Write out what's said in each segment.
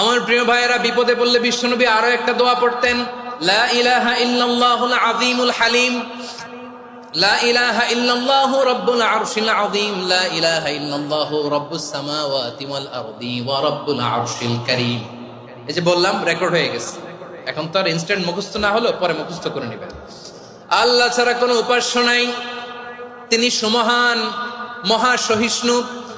আমার প্রিয় ভাইয়েরা, বিপদে পড়লে বিশ্বনবী আরও একটা দোয়া পড়তেন, লা ইলাহা হালিম, লা ইলাহা রাব্বুল লা ইলাহা রাব্বুস এই যে বললাম রেকর্ড হয়ে গেছে। এখন তো আর ইনস্ট্যান্ট না পরে করে আল্লাহ ছাড়া কোনো উপাস্য নাই। তিনি সুমহান, মহা সহিষ্ণু।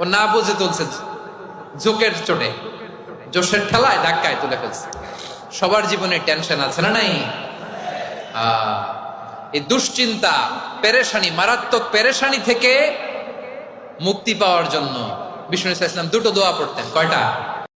ও না বুঝে তুলছে ঝোঁকের চোটে। জোশের ঠেলায় ধাক্কায় তুলে ফেলছে। সবার জীবনে টেনশন আছে না নাই? এই দুশ্চিন্তা, পেরেশানি, মারাত্মক পেরেশানি থেকে মুক্তি পাওয়ার জন্য বিষ্ণু ইসলাম দুটো দোয়া পড়তেন। কয়টা?